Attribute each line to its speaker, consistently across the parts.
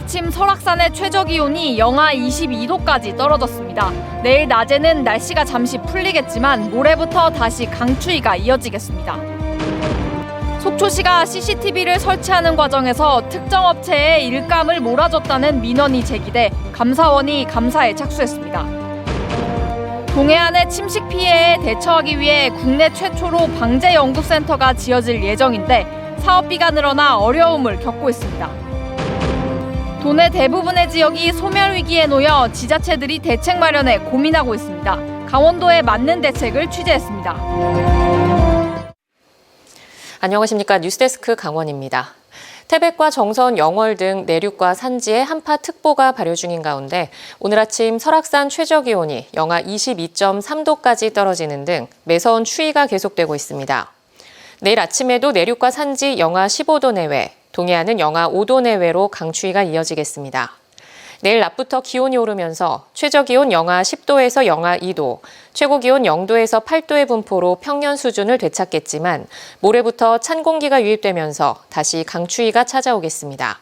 Speaker 1: 아침 설악산의 최저 기온이 영하 22도까지 떨어졌습니다. 내일 낮에는 날씨가 잠시 풀리겠지만 모레부터 다시 강추위가 이어지겠습니다. 속초시가 CCTV를 설치하는 과정에서 특정 업체에 일감을 몰아줬다는 민원이 제기돼 감사원이 감사에 착수했습니다. 동해안의 침식 피해에 대처하기 위해 국내 최초로 방제 연구센터가 지어질 예정인데 사업비가 늘어나 어려움을 겪고 있습니다. 도내 대부분의 지역이 소멸 위기에 놓여 지자체들이 대책 마련에 고민하고 있습니다. 강원도에 맞는 대책을 취재했습니다.
Speaker 2: 안녕하십니까. 뉴스데스크 강원입니다. 태백과 정선, 영월 등 내륙과 산지에 한파 특보가 발효 중인 가운데 오늘 아침 설악산 최저 기온이 영하 22.3도까지 떨어지는 등 매서운 추위가 계속되고 있습니다. 내일 아침에도 내륙과 산지 영하 15도 내외, 동해안은 영하 5도 내외로 강추위가 이어지겠습니다. 내일 낮부터 기온이 오르면서 최저 기온 영하 10도에서 영하 2도, 최고 기온 0도에서 8도의 분포로 평년 수준을 되찾겠지만 모레부터 찬 공기가 유입되면서 다시 강추위가 찾아오겠습니다.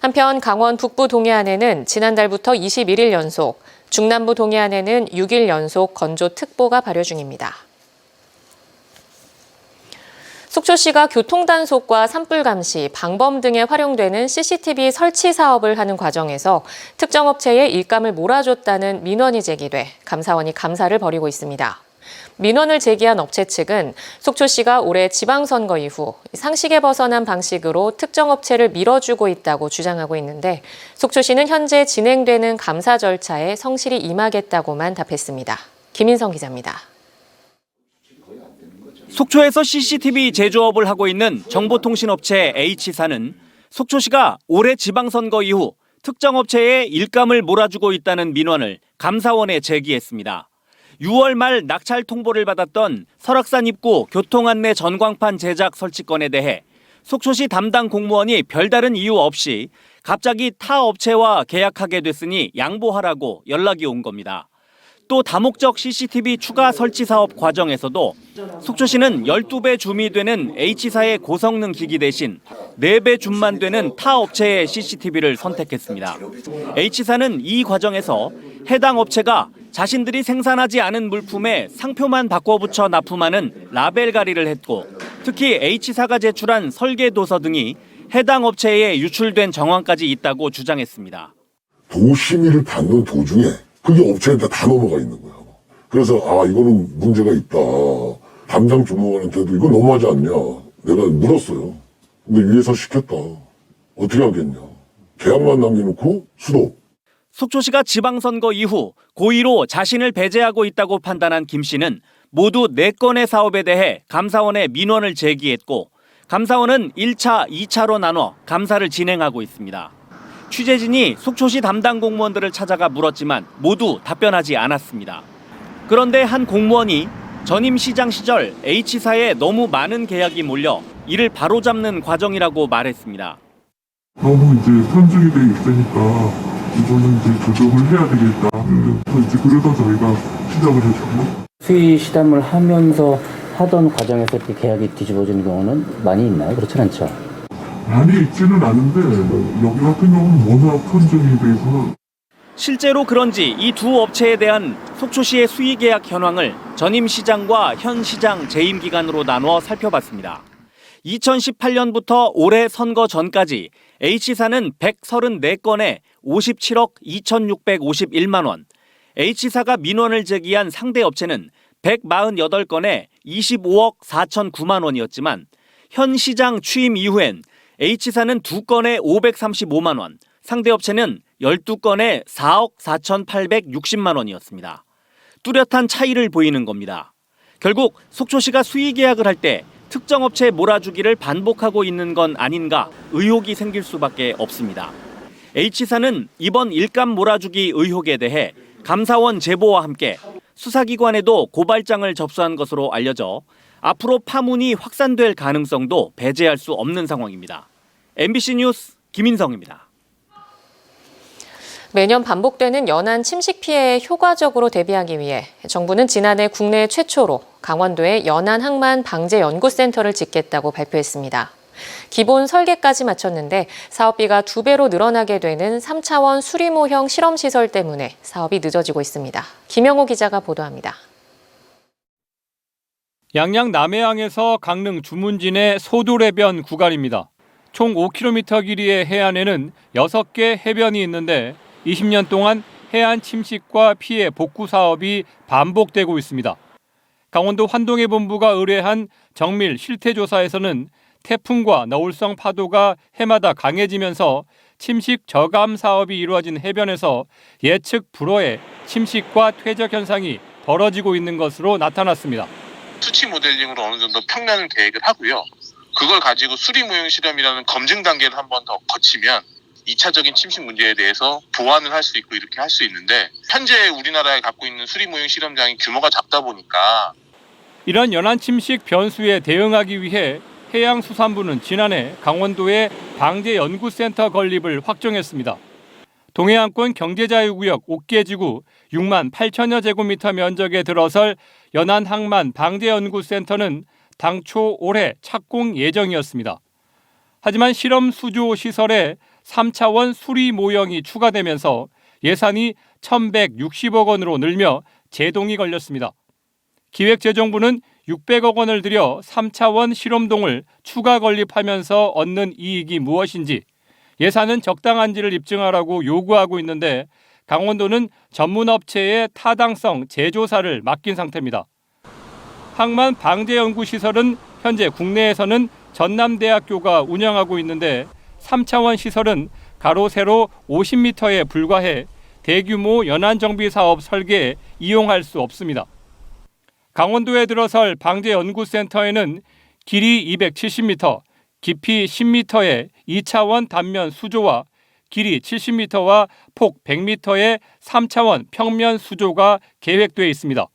Speaker 2: 한편 강원 북부 동해안에는 지난달부터 21일 연속, 중남부 동해안에는 6일 연속 건조 특보가 발효 중입니다. 속초시가 교통단속과 산불 감시, 방범 등에 활용되는 CCTV 설치 사업을 하는 과정에서 특정 업체에 일감을 몰아줬다는 민원이 제기돼 감사원이 감사를 벌이고 있습니다. 민원을 제기한 업체 측은 속초시가 올해 지방선거 이후 상식에 벗어난 방식으로 특정 업체를 밀어주고 있다고 주장하고 있는데 속초시는 현재 진행되는 감사 절차에 성실히 임하겠다고만 답했습니다. 김인성 기자입니다.
Speaker 3: 속초에서 CCTV 제조업을 하고 있는 정보통신업체 H사는 속초시가 올해 지방선거 이후 특정 업체에 일감을 몰아주고 있다는 민원을 감사원에 제기했습니다. 6월 말 낙찰 통보를 받았던 설악산 입구 교통안내 전광판 제작 설치 건에 대해 속초시 담당 공무원이 별다른 이유 없이 갑자기 타 업체와 계약하게 됐으니 양보하라고 연락이 온 겁니다. 또 다목적 CCTV 추가 설치 사업 과정에서도 속초시는 12배 줌이 되는 H사의 고성능 기기 대신 4배 줌만 되는 타 업체의 CCTV를 선택했습니다. H사는 이 과정에서 해당 업체가 자신들이 생산하지 않은 물품에 상표만 바꿔 붙여 납품하는 라벨 가리를 했고 특히 H사가 제출한 설계 도서 등이 해당 업체에 유출된 정황까지 있다고 주장했습니다.
Speaker 4: 도심의를 받는 도중에 그게 업체한테 다 넘어가 있는 거야. 그래서 아 이거는 문제가 있다. 담당 주무관한테도 이거 너무하지 않냐. 내가 물었어요. 근데 위에서 시켰다. 어떻게 하겠냐. 계약만 남겨놓고 수도.
Speaker 3: 속초시가 지방선거 이후 고의로 자신을 배제하고 있다고 판단한 김 씨는 모두 4건의 사업에 대해 감사원에 민원을 제기했고 감사원은 1차, 2차로 나눠 감사를 진행하고 있습니다. 취재진이 속초시 담당 공무원들을 찾아가 물었지만 모두 답변하지 않았습니다. 그런데 한 공무원이 전임 시장 시절 H사에 너무 많은 계약이 몰려 이를 바로잡는 과정이라고 말했습니다.
Speaker 5: 너무 이제 편중이 돼 있으니까 이거는 이제 조정을 해야 되겠다. 그래서 이제 그러다 저희가 시작을 했죠.
Speaker 6: 수의 시담을 하면서 하던 과정에서 이렇게 계약이 뒤집어지는 경우는 많이 있나요? 그렇진 않죠.
Speaker 5: 많이 있지는 않은데 여기 같은 경우는 워낙 편중이 돼서
Speaker 3: 실제로 그런지 이 두 업체에 대한 속초시의 수의 계약 현황을 전임 시장과 현 시장 재임 기간으로 나누어 살펴봤습니다. 2018년부터 올해 선거 전까지 H사는 134건에 57억 2,651만 원, H사가 민원을 제기한 상대 업체는 148건에 25억 4,009만 원이었지만 현 시장 취임 이후엔 H사는 2건에 535만 원, 상대 업체는 12건에 4억 4,860만 원이었습니다. 뚜렷한 차이를 보이는 겁니다. 결국 속초시가 수의 계약을 할 때 특정 업체에 몰아주기를 반복하고 있는 건 아닌가 의혹이 생길 수밖에 없습니다. H사는 이번 일감 몰아주기 의혹에 대해 감사원 제보와 함께 수사기관에도 고발장을 접수한 것으로 알려져 앞으로 파문이 확산될 가능성도 배제할 수 없는 상황입니다. MBC 뉴스 김인성입니다.
Speaker 2: 매년 반복되는 연안 침식 피해에 효과적으로 대비하기 위해 정부는 지난해 국내 최초로 강원도에 연안 항만 방제 연구센터를 짓겠다고 발표했습니다. 기본 설계까지 마쳤는데 사업비가 두 배로 늘어나게 되는 3차원 수리모형 실험시설 때문에 사업이 늦어지고 있습니다. 김영호 기자가 보도합니다.
Speaker 7: 양양 남해항에서 강릉 주문진의 소도래변 구간입니다. 총 5km 길이의 해안에는 6개 해변이 있는데 20년 동안 해안 침식과 피해 복구 사업이 반복되고 있습니다. 강원도 환동해 본부가 의뢰한 정밀 실태 조사에서는 태풍과 너울성 파도가 해마다 강해지면서 침식 저감 사업이 이루어진 해변에서 예측 불허의 침식과 퇴적 현상이 벌어지고 있는 것으로 나타났습니다.
Speaker 8: 수치 모델링으로 어느 정도 평면 계획을 하고요. 그걸 가지고 수리 모형 실험이라는 검증 단계를 한 번 더 거치면 2차적인 침식 문제에 대해서 보완을 할 수 있고 이렇게 할 수 있는데 현재 우리나라에 갖고 있는 수리 모형 실험장이 규모가 작다 보니까
Speaker 7: 이런 연안 침식 변수에 대응하기 위해 해양수산부는 지난해 강원도에 방제연구센터 건립을 확정했습니다. 동해안권 경제자유구역 옥계지구 6만 8천여 제곱미터 면적에 들어설 연안항만 방제연구센터는 당초 올해 착공 예정이었습니다. 하지만 실험 수조 시설에 3차원 수리 모형이 추가되면서 예산이 1,160억 원으로 늘며 제동이 걸렸습니다. 기획재정부는 600억 원을 들여 3차원 실험동을 추가 건립하면서 얻는 이익이 무엇인지 예산은 적당한지를 입증하라고 요구하고 있는데 강원도는 전문업체의 타당성 재조사를 맡긴 상태입니다. 항만 방제연구시설은 현재 국내에서는 전남대학교가 운영하고 있는데 3차원 시설은 가로 세로 50m에 불과해 대규모 연안정비 사업 설계에 이용할 수 없습니다. 강원도에 들어설 방제연구센터에는 길이 270m, 깊이 10m의 2차원 단면 수조와 길이 70m와 폭 100m의 3차원 평면 수조가 계획돼 있습니다.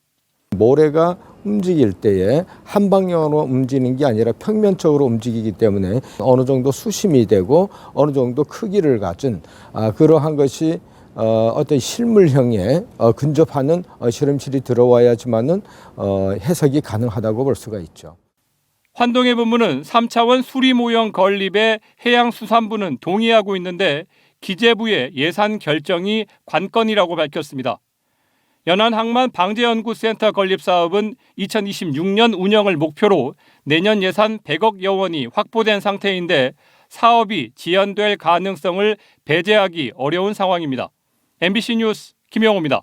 Speaker 9: 모래가 움직일 때에 한 방향으로 움직이는 게 아니라 평면적으로 움직이기 때문에 어느 정도 수심이 되고 어느 정도 크기를 가진 아, 그러한 것이 어, 어떤 실물형에 어, 근접하는 어, 실험실이 들어와야지만은 어, 해석이 가능하다고 볼 수가 있죠.
Speaker 7: 환동해 본부는 3차원 수리 모형 건립에 해양수산부는 동의하고 있는데 기재부의 예산 결정이 관건이라고 밝혔습니다. 연안항만 방제연구센터 건립 사업은 2026년 운영을 목표로 내년 예산 100억여 원이 확보된 상태인데 사업이 지연될 가능성을 배제하기 어려운 상황입니다. MBC 뉴스 김영호입니다.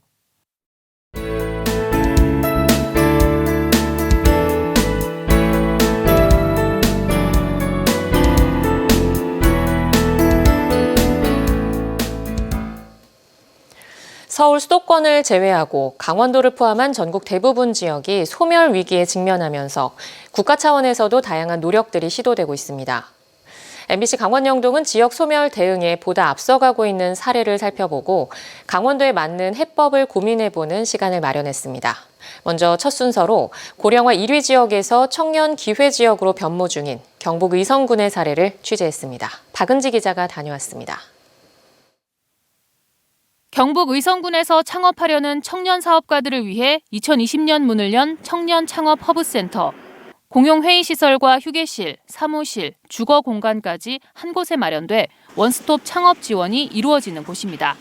Speaker 2: 서울 수도권을 제외하고 강원도를 포함한 전국 대부분 지역이 소멸 위기에 직면하면서 국가 차원에서도 다양한 노력들이 시도되고 있습니다. MBC 강원 영동은 지역 소멸 대응에 보다 앞서가고 있는 사례를 살펴보고 강원도에 맞는 해법을 고민해보는 시간을 마련했습니다. 먼저 첫 순서로 고령화 1위 지역에서 청년 기회 지역으로 변모 중인 경북 의성군의 사례를 취재했습니다. 박은지 기자가 다녀왔습니다.
Speaker 1: 경북 의성군에서 창업하려는 청년 사업가들을 위해 2020년 문을 연 청년 창업 허브센터. 공용 회의 시설과 휴게실, 사무실, 주거 공간까지 한 곳에 마련돼 원스톱 창업 지원이 이루어지는 곳입니다.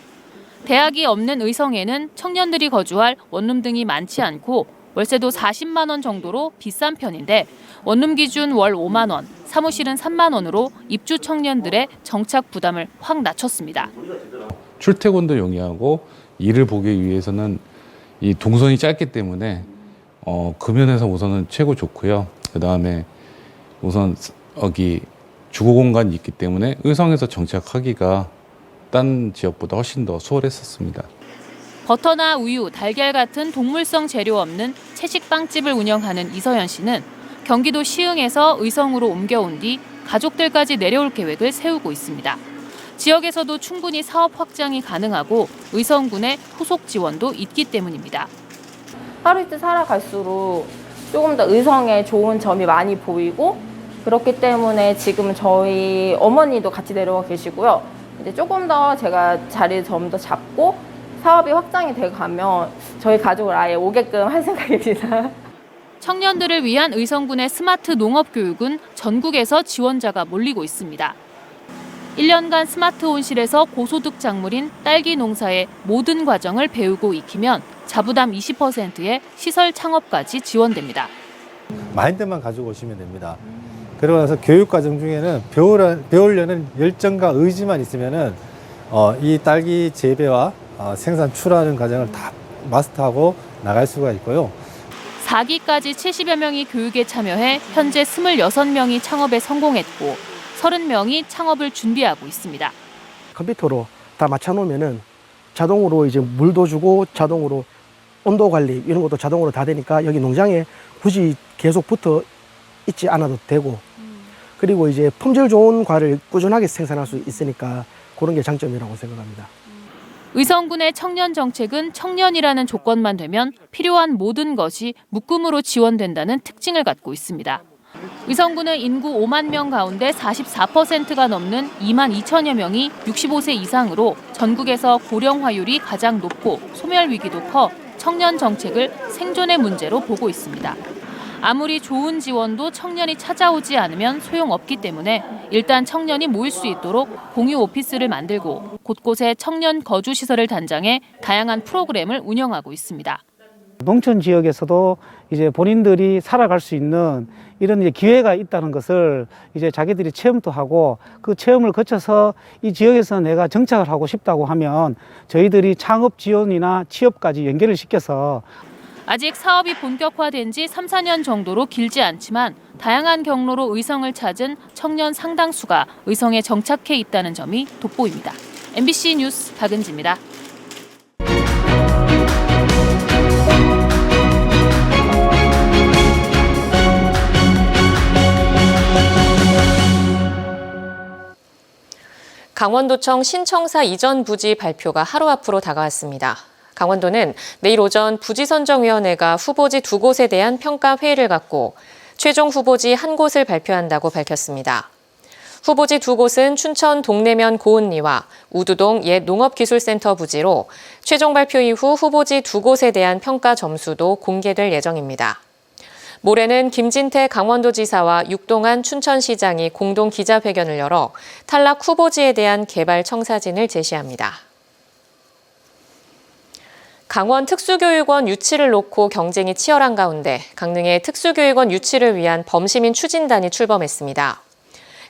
Speaker 1: 대학이 없는 의성에는 청년들이 거주할 원룸 등이 많지 않고 월세도 40만 원 정도로 비싼 편인데 원룸 기준 월 5만 원, 사무실은 3만 원으로 입주 청년들의 정착 부담을 확 낮췄습니다.
Speaker 10: 출퇴근도 용이하고 일을 보기 위해서는 이 동선이 짧기 때문에 어, 그 면에서 우선은 최고 좋고요. 그 다음에 우선 여기 주거 공간이 있기 때문에 의성에서 정착하기가 딴 지역보다 훨씬 더 수월했었습니다.
Speaker 1: 버터나 우유, 달걀 같은 동물성 재료 없는 채식 빵집을 운영하는 이서연 씨는 경기도 시흥에서 의성으로 옮겨온 뒤 가족들까지 내려올 계획을 세우고 있습니다. 지역에서도 충분히 사업 확장이 가능하고 의성군의 후속 지원도 있기 때문입니다.
Speaker 11: 하루 이틀 살아갈수록 조금 더 의성에 좋은 점이 많이 보이고 그렇기 때문에 지금 저희 어머니도 같이 내려와 계시고요. 이제 조금 더 제가 자리를 좀 더 잡고 사업이 확장이 돼 가면 저희 가족을 아예 오게끔 할 생각입니다.
Speaker 1: 청년들을 위한 의성군의 스마트 농업 교육은 전국에서 지원자가 몰리고 있습니다. 1년간 스마트 온실에서 고소득 작물인 딸기 농사의 모든 과정을 배우고 익히면 자부담 20%의 시설 창업까지 지원됩니다.
Speaker 12: 마인드만 가지고 오시면 됩니다. 그러고 나서 교육 과정 중에는 배우려, 배우려는 열정과 의지만 있으면은 어, 이 딸기 재배와 어, 생산 출하는 과정을 다 마스터하고 나갈 수가 있고요.
Speaker 1: 4기까지 70여 명이 교육에 참여해 현재 26명이 창업에 성공했고 30명이 창업을 준비하고 있습니다.
Speaker 13: 컴퓨터로 다 맞춰놓으면은 자동으로 이제 물도 주고 자동으로 온도 관리 이런 것도 자동으로 다 되니까 여기 농장에 굳이 계속 붙어 있지 않아도 되고 그리고 이제 품질 좋은 과를 꾸준하게 생산할 수 있으니까 그런 게 장점이라고 생각합니다.
Speaker 1: 의성군의 청년 정책은 청년이라는 조건만 되면 필요한 모든 것이 묶음으로 지원된다는 특징을 갖고 있습니다. 의성군은 인구 5만 명 가운데 44%가 넘는 2만 2천여 명이 65세 이상으로 전국에서 고령화율이 가장 높고 소멸 위기도 커 청년 정책을 생존의 문제로 보고 있습니다. 아무리 좋은 지원도 청년이 찾아오지 않으면 소용없기 때문에 일단 청년이 모일 수 있도록 공유 오피스를 만들고 곳곳에 청년 거주 시설을 단장해 다양한 프로그램을 운영하고 있습니다.
Speaker 13: 농촌 지역에서도 이제 본인들이 살아갈 수 있는 이런 이제 기회가 있다는 것을 이제 자기들이 체험도 하고 그 체험을 거쳐서 이 지역에서 내가 정착을 하고 싶다고 하면 저희들이 창업 지원이나 취업까지 연결을 시켜서
Speaker 1: 아직 사업이 본격화된 지 3, 4년 정도로 길지 않지만 다양한 경로로 의성을 찾은 청년 상당수가 의성에 정착해 있다는 점이 돋보입니다. MBC 뉴스 박은지입니다.
Speaker 2: 강원도청 신청사 이전 부지 발표가 하루 앞으로 다가왔습니다. 강원도는 내일 오전 부지선정위원회가 후보지 두 곳에 대한 평가 회의를 갖고 최종 후보지 한 곳을 발표한다고 밝혔습니다. 후보지 두 곳은 춘천 동래면 고은리와 우두동 옛 농업기술센터 부지로 최종 발표 이후 후보지 두 곳에 대한 평가 점수도 공개될 예정입니다. 모레는 김진태 강원도지사와 육동한 춘천시장이 공동 기자회견을 열어 탈락 후보지에 대한 개발 청사진을 제시합니다. 강원 특수교육원 유치를 놓고 경쟁이 치열한 가운데 강릉의 특수교육원 유치를 위한 범시민 추진단이 출범했습니다.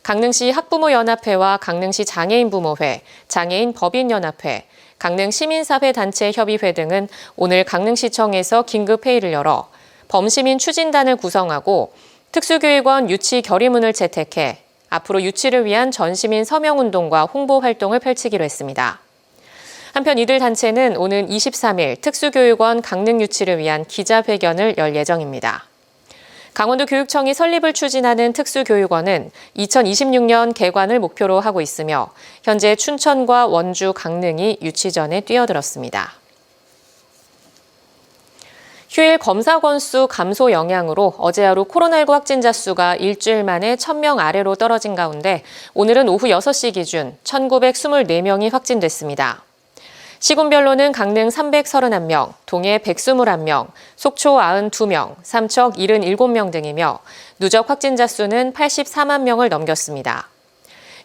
Speaker 2: 강릉시 학부모연합회와 강릉시 장애인부모회, 장애인 법인연합회, 강릉시민사회단체 협의회 등은 오늘 강릉시청에서 긴급회의를 열어 범시민 추진단을 구성하고 특수교육원 유치 결의문을 채택해 앞으로 유치를 위한 전시민 서명운동과 홍보 활동을 펼치기로 했습니다. 한편 이들 단체는 오는 23일 특수교육원 강릉 유치를 위한 기자회견을 열 예정입니다. 강원도 교육청이 설립을 추진하는 특수교육원은 2026년 개관을 목표로 하고 있으며 현재 춘천과 원주, 강릉이 유치전에 뛰어들었습니다. 휴일 검사 건수 감소 영향으로 어제 하루 코로나19 확진자 수가 일주일 만에 1000명 아래로 떨어진 가운데 오늘은 오후 6시 기준 1924명이 확진됐습니다. 시군별로는 강릉 331명, 동해 121명, 속초 92명, 삼척 77명 등이며 누적 확진자 수는 84만 명을 넘겼습니다.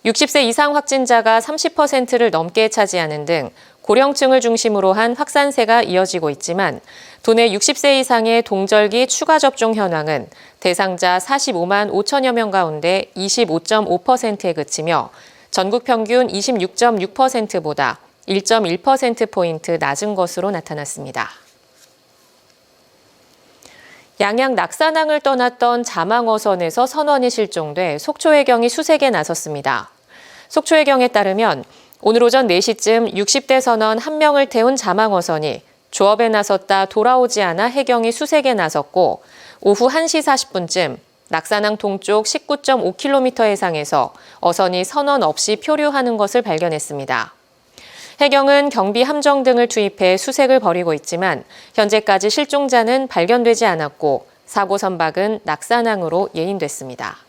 Speaker 2: 60세 이상 확진자가 30%를 넘게 차지하는 등 고령층을 중심으로 한 확산세가 이어지고 있지만 도내 60세 이상의 동절기 추가 접종 현황은 대상자 45만 5천여 명 가운데 25.5%에 그치며 전국 평균 26.6%보다 1.1%포인트 낮은 것으로 나타났습니다. 양양 낙산항을 떠났던 자망어선에서 선원이 실종돼 속초해경이 수색에 나섰습니다. 속초해경에 따르면 오늘 오전 4시쯤 60대 선원 1명을 태운 자망어선이 조업에 나섰다 돌아오지 않아 해경이 수색에 나섰고 오후 1시 40분쯤 낙산항 동쪽 19.5km 해상에서 어선이 선원 없이 표류하는 것을 발견했습니다. 해경은 경비 함정 등을 투입해 수색을 벌이고 있지만 현재까지 실종자는 발견되지 않았고 사고 선박은 낙산항으로 예인됐습니다.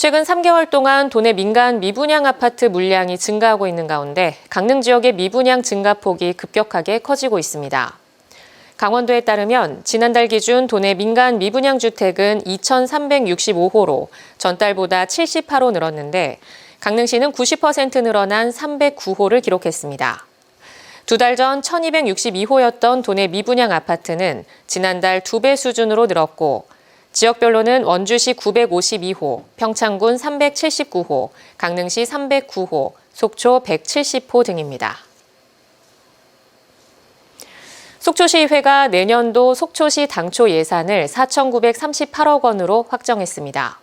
Speaker 2: 최근 3개월 동안 도내 민간 미분양 아파트 물량이 증가하고 있는 가운데 강릉 지역의 미분양 증가폭이 급격하게 커지고 있습니다. 강원도에 따르면 지난달 기준 도내 민간 미분양 주택은 2,365호로 전달보다 78호 늘었는데 강릉시는 90% 늘어난 309호를 기록했습니다. 두 달 전 1,262호였던 도내 미분양 아파트는 지난달 두 배 수준으로 늘었고 지역별로는 원주시 952호, 평창군 379호, 강릉시 309호, 속초 170호 등입니다. 속초시의회가 내년도 속초시 당초 예산을 4,938억 원으로 확정했습니다.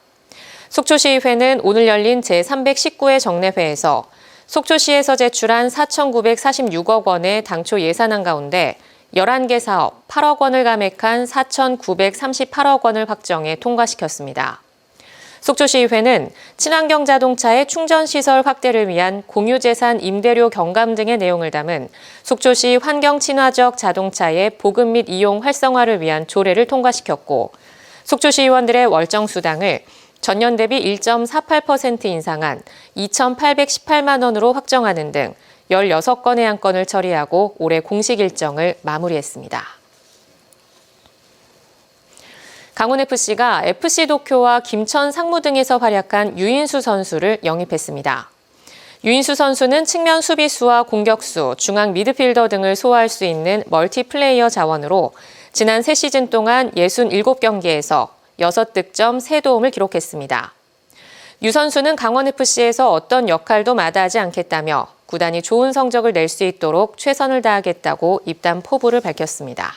Speaker 2: 속초시의회는 오늘 열린 제319회 정례회에서 속초시에서 제출한 4,946억 원의 당초 예산안 가운데 11개 사업 8억 원을 감액한 4,938억 원을 확정해 통과시켰습니다. 속초시의회는 친환경 자동차의 충전시설 확대를 위한 공유재산 임대료 경감 등의 내용을 담은 속초시 환경 친화적 자동차의 보급 및 이용 활성화를 위한 조례를 통과시켰고 속초시 의원들의 월정 수당을 전년 대비 1.48% 인상한 2,818만 원으로 확정하는 등 16건의 안건을 처리하고 올해 공식 일정을 마무리했습니다. 강원FC가 FC 도쿄와 김천 상무 등에서 활약한 유인수 선수를 영입했습니다. 유인수 선수는 측면 수비수와 공격수, 중앙 미드필더 등을 소화할 수 있는 멀티플레이어 자원으로 지난 3시즌 동안 67경기에서 6득점 3도움을 기록했습니다. 유 선수는 강원FC에서 어떤 역할도 마다하지 않겠다며 구단이 좋은 성적을 낼 수 있도록 최선을 다하겠다고 입단 포부를 밝혔습니다.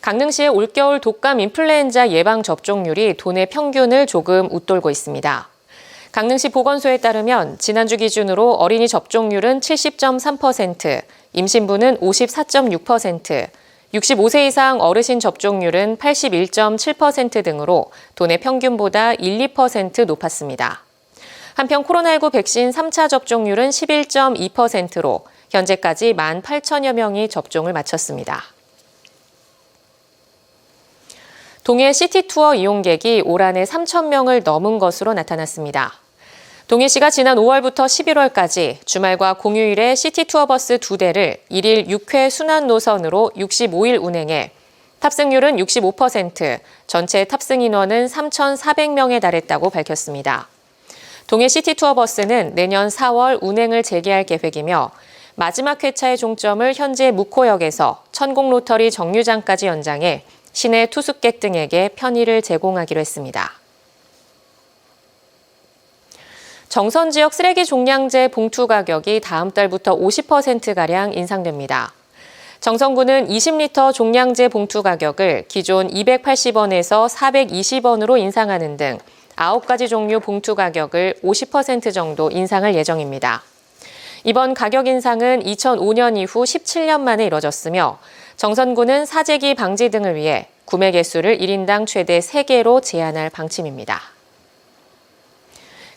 Speaker 2: 강릉시의 올겨울 독감 인플루엔자 예방 접종률이 도내 평균을 조금 웃돌고 있습니다. 강릉시 보건소에 따르면 지난주 기준으로 어린이 접종률은 70.3%, 임신부는 54.6%, 65세 이상 어르신 접종률은 81.7% 등으로 도내 평균보다 1, 2% 높았습니다. 한편 코로나19 백신 3차 접종률은 11.2%로 현재까지 1만 8천여 명이 접종을 마쳤습니다. 동해 시티투어 이용객이 올 한해 3천 명을 넘은 것으로 나타났습니다. 동해 시가 지난 5월부터 11월까지 주말과 공휴일에 시티 투어버스 2대를 1일 6회 순환 노선으로 65일 운행해 탑승률은 65%, 전체 탑승 인원은 3,400명에 달했다고 밝혔습니다. 동해 시티 투어버스는 내년 4월 운행을 재개할 계획이며 마지막 회차의 종점을 현재 묵호역에서 천공 로터리 정류장까지 연장해 시내 투숙객 등에게 편의를 제공하기로 했습니다. 정선 지역 쓰레기 종량제 봉투 가격이 다음 달부터 50%가량 인상됩니다. 정선구는 20리터 종량제 봉투 가격을 기존 280원에서 420원으로 인상하는 등 9가지 종류 봉투 가격을 50% 정도 인상할 예정입니다. 이번 가격 인상은 2005년 이후 17년 만에 이뤄졌으며 정선구는 사재기 방지 등을 위해 구매 개수를 1인당 최대 3개로 제한할 방침입니다.